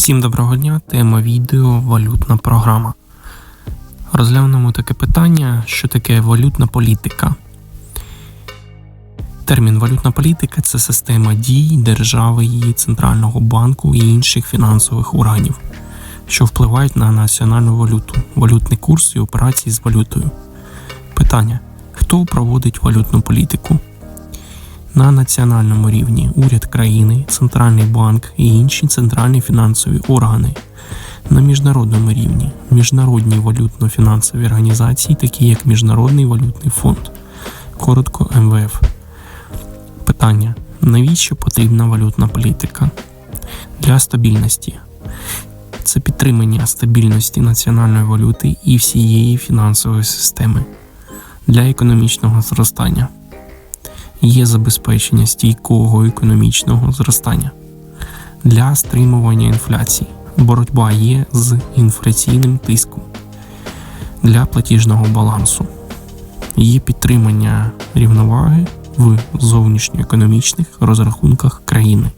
Всім доброго дня. Тема відео валютна програма. Розглянемо таке питання, що таке валютна політика. Термін валютна політика це система дій держави, її центрального банку і інших фінансових органів, що впливають на національну валюту, валютний курс і операції з валютою. Питання: хто проводить валютну політику? На національному рівні уряд країни, центральний банк і інші центральні фінансові органи. На міжнародному рівні міжнародні валютно-фінансові організації, такі як Міжнародний валютний фонд, коротко МВФ. Питання: навіщо потрібна валютна політика? Для стабільності. Це підтримання стабільності національної валюти і всієї фінансової системи для економічного зростання є забезпечення стійкого економічного зростання для стримування інфляції. Боротьба є з інфляційним тиском для платіжного балансу. Є підтримання рівноваги в зовнішньоекономічних розрахунках країни.